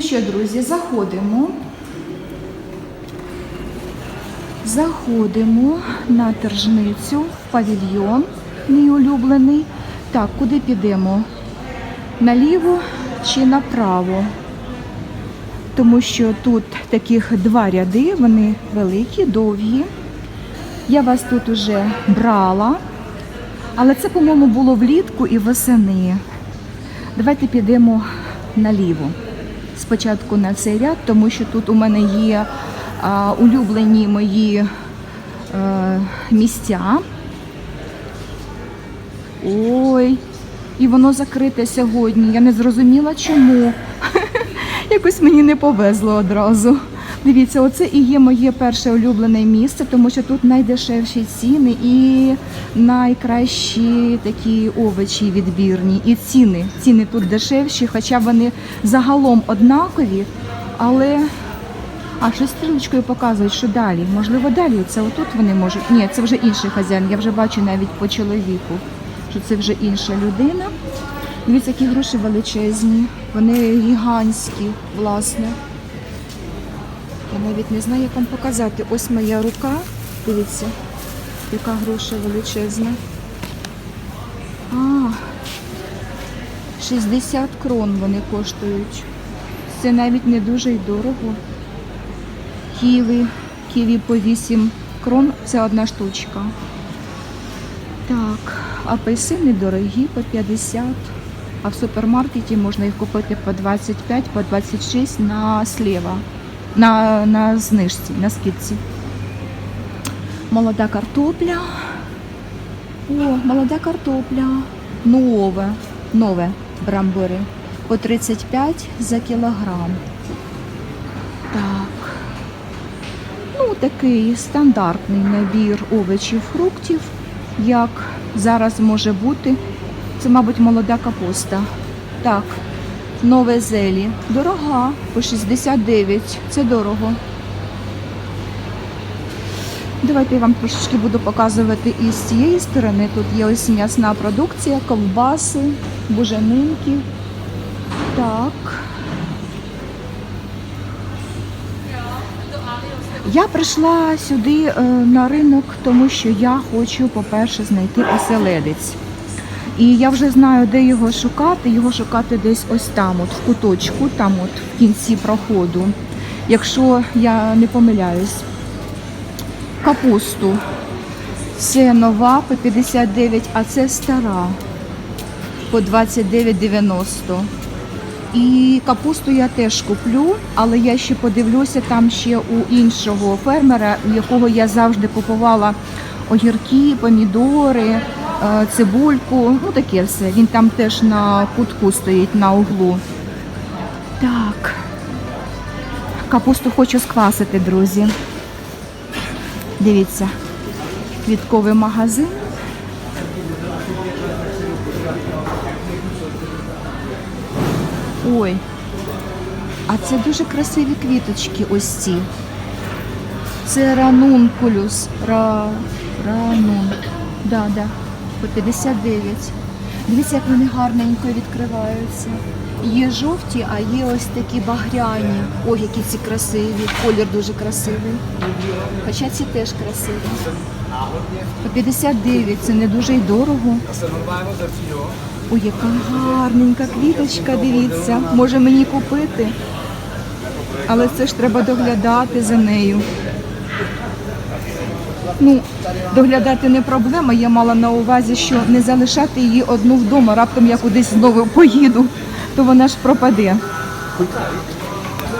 Ну що, друзі, заходимо. Заходимо на тержницю в павільйон, мій улюблений. Так, куди підемо? Наліво чи направо? Тому що тут таких два ряди, вони великі, довгі. Я вас тут уже брала, але це, по-моєму, було влітку і восени. Давайте підемо наліво. Спочатку на цей ряд, тому що тут у мене є а, улюблені мої а, місця. Ой, і воно закрите сьогодні. Я не зрозуміла чому. Якось мені не повезло одразу. Дивіться, оце і є моє перше улюблене місце, тому що тут найдешевші ціни і найкращі такі овочі відбірні. І ціни. Ціни тут дешевші, хоча вони загалом однакові, але. А щось стрілочкою показують, що далі. Можливо, далі. Це отут вони можуть. Ні, це вже інший хазяїн. Я вже бачу навіть по чоловіку, що це вже інша людина. Дивіться, які гроші величезні. Вони гігантські, власне. Я навіть не знаю, як вам показати. Ось моя рука. Дивіться, яка гроша величезна. А, 60 крон вони коштують. Це навіть не дуже й дорого. Ківі, ківі по 8 крон, це одна штучка. Так, апельсини дорогі по 50, а в супермаркеті можна їх купити по 25, по 26 на сліва, на, на знижці, на скидці. Молода картопля. О, молода картопля. Нове, нове брамбори. По 35 за кілограм. Так. Ну, такий стандартний набір овочів, фруктів, як зараз може бути. Це, мабуть, молода капуста. Так, нове зелі. Дорога, по 69. Це дорого. Давайте я вам трошечки буду показувати і з цієї сторони. Тут є ось м'ясна продукція, ковбаси, буженинки. Так. Я прийшла сюди е, на ринок, тому що я хочу, по-перше, знайти оселедець. І я вже знаю, де його шукати. Його шукати десь ось там, от в куточку, там от в кінці проходу. Якщо я не помиляюсь. Капусту. Це нова по 59, а це стара по 29,90. І капусту я теж куплю, але я ще подивлюся там ще у іншого фермера, у якого я завжди купувала огірки, помідори, цибульку. Ну таке все. Він там теж на кутку стоїть на углу. Так. Капусту хочу сквасити, друзі. Дивіться, квітковий магазин. Ой, а це дуже красиві квіточки ось ці. Це ранункулюс. Ра... Ранун. Да, да. По 59. Дивіться, як вони гарненько відкриваються. Є жовті, а є ось такі багряні. Ой, які ці красиві. Колір дуже красивий. Хоча ці теж красиві. По 59, це не дуже й дорого. Ой, яка гарненька квіточка, дивіться. Може мені купити. Але це ж треба доглядати за нею. Ну, доглядати не проблема. Я мала на увазі, що не залишати її одну вдома. Раптом я кудись знову поїду, то вона ж пропаде.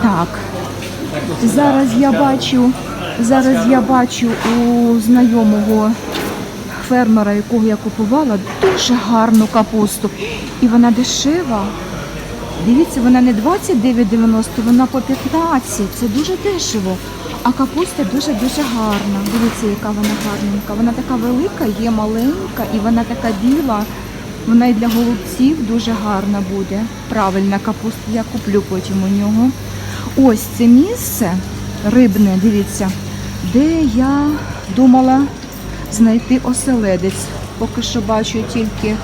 Так. Зараз я бачу, зараз я бачу у знайомого фермера, якого я купувала, дуже гарну капусту. І вона дешева. Дивіться, вона не 29,90, вона по 15. Це дуже дешево. А капуста дуже-дуже гарна. Дивіться, яка вона гарненька. Вона така велика, є маленька і вона така біла. Вона і для голубців дуже гарна буде. Правильна капуста, я куплю потім у нього. Ось це місце рибне, дивіться, де я думала знайти оселедець. Поки що бачу тільки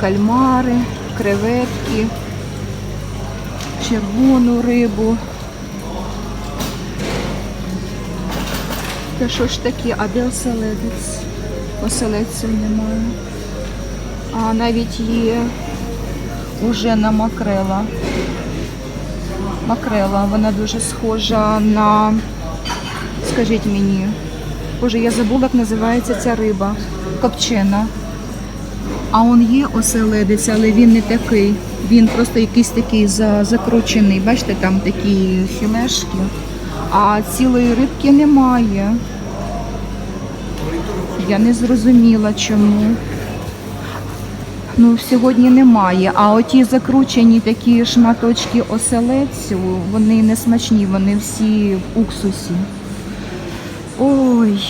кальмари, креветки. червону рибу. Та що ж таке, а де оселедець? Оселедців немає. А навіть є уже на макрела. Макрела, вона дуже схожа на, скажіть мені, боже, я забула, як називається ця риба. Копчена. А он є оселедець, але він не такий. Він просто якийсь такий закручений. Бачите, там такі філешки. А цілої рибки немає. Я не зрозуміла чому. Ну, сьогодні немає. А оті закручені такі шматочки оселедцю, вони не смачні, вони всі в уксусі. Ой.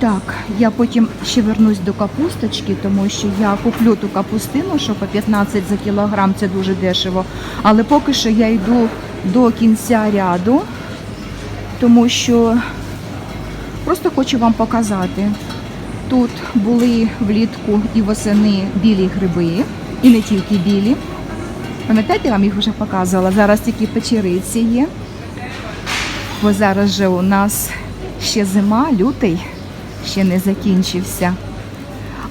Так, я потім ще вернусь до капусточки, тому що я куплю ту капустину, що по 15 за кілограм, це дуже дешево. Але поки що я йду до кінця ряду, тому що просто хочу вам показати. Тут були влітку і восени білі гриби, і не тільки білі. Пам'ятаєте, я вам їх вже показувала. Зараз тільки печериці є. Бо зараз же у нас ще зима, лютий, ще не закінчився.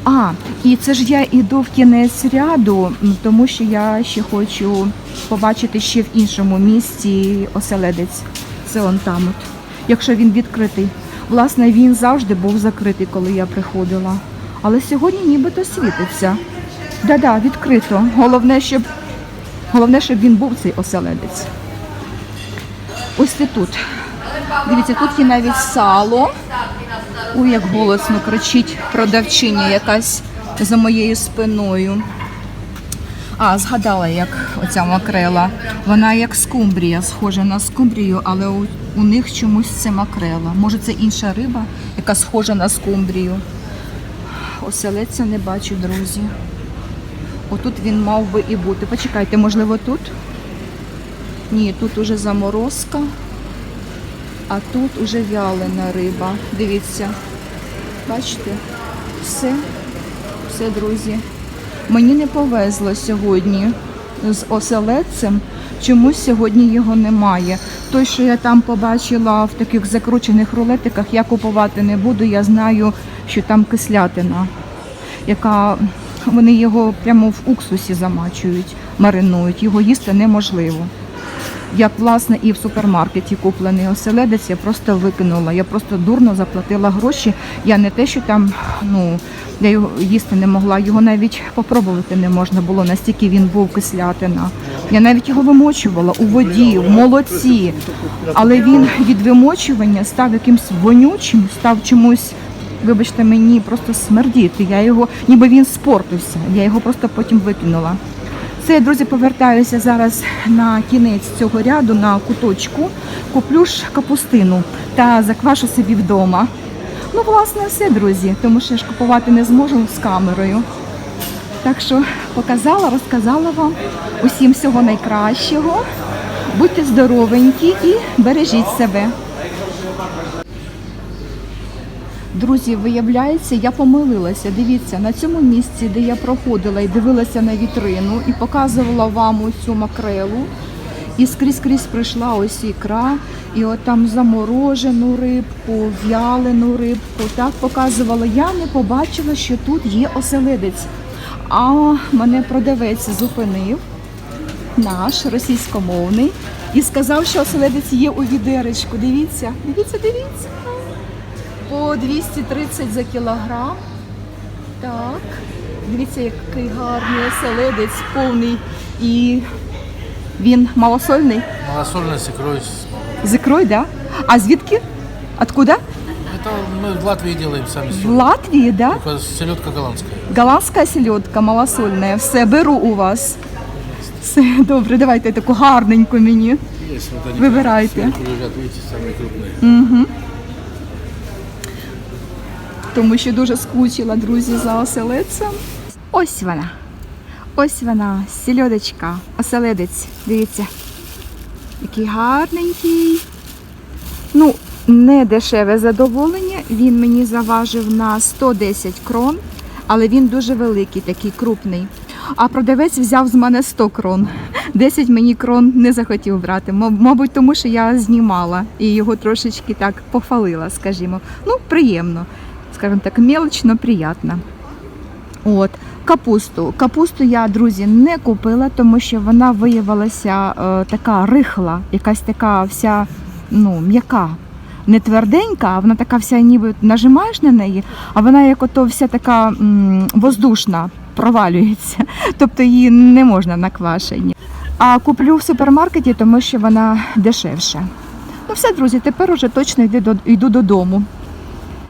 А, і це ж я йду в кінець ряду, тому що я ще хочу побачити ще в іншому місці оселедець. Це он там от. Якщо він відкритий. Власне, він завжди був закритий, коли я приходила. Але сьогодні нібито світиться. Да-да, відкрито. Головне, щоб, головне, щоб він був цей оселедець. Ось це тут. Дивіться, тут є навіть сало. Ой, як голосно кричить продавчиня якась за моєю спиною. А, згадала, як оця макрела. Вона як скумбрія, схожа на скумбрію, але у, у них чомусь це макрела. Може, це інша риба, яка схожа на скумбрію. Оселеця не бачу, друзі. Отут він мав би і бути. Почекайте, можливо, тут? Ні, тут уже заморозка, а тут уже вялена риба. Дивіться. Бачите? Все, все, друзі. Мені не повезло сьогодні з оселедцем. Чомусь сьогодні його немає. Той, що я там побачила в таких закручених рулетиках, я купувати не буду. Я знаю, що там кислятина, яка вони його прямо в уксусі замачують, маринують. Його їсти неможливо. Як власне і в супермаркеті куплений оселедець, я просто викинула. Я просто дурно заплатила гроші. Я не те, що там, ну я його їсти не могла, його навіть попробувати не можна було, настільки він був кислятина. Я навіть його вимочувала у воді, в молоці. Але він від вимочування став якимсь вонючим, став чомусь. Вибачте, мені просто смердіти. Я його, ніби він спортився. Я його просто потім викинула. Це, друзі, повертаюся зараз на кінець цього ряду, на куточку. Куплю ж капустину та заквашу собі вдома. Ну, власне, все, друзі, тому що я ж купувати не зможу з камерою. Так що показала, розказала вам усім всього найкращого. Будьте здоровенькі і бережіть себе. Друзі, виявляється, я помилилася. Дивіться, на цьому місці, де я проходила і дивилася на вітрину і показувала вам оцю макрелу. І скрізь скрізь прийшла ось ікра, і от там заморожену рибку, в'ялену рибку. Так показувала. Я не побачила, що тут є оселедець. А мене продавець зупинив, наш російськомовний, і сказав, що оселедець є у відеречку. Дивіться, дивіться, дивіться по 230 за кілограм. Так. Дивіться, який гарний оселедець, повний і він малосольний. Малосольная с икрой. З ікрою, да? А звідки? Откуда? Это мы в Латвии делаем сами В себе. Латвії, да? Только селедка голландская. Голландська селедка малосольна. Все, беру у вас. Все, добре, давайте таку гарненьку мені. Есть вот они Выбирайте. сверху лежат, видите, самые крупные. тому що дуже скучила, друзі, за оселедцем. Ось вона. Ось вона, сільодочка, оселедець. Дивіться. Який гарненький. Ну, не дешеве задоволення. Він мені заважив на 110 крон, але він дуже великий, такий крупний. А продавець взяв з мене 100 крон. 10 мені крон не захотів брати. Мабуть, тому що я знімала і його трошечки так похвалила, скажімо. Ну, приємно, скажімо так, мелочно, приємно. От. Капусту. Капусту я, друзі, не купила, тому що вона виявилася е, така рихла, якась така вся ну, м'яка. Не тверденька, а вона така вся, ніби нажимаєш на неї, а вона як ото вся така м, воздушна, провалюється. Тобто її не можна на квашені. А куплю в супермаркеті, тому що вона дешевша. Ну все, друзі, тепер уже точно йду додому.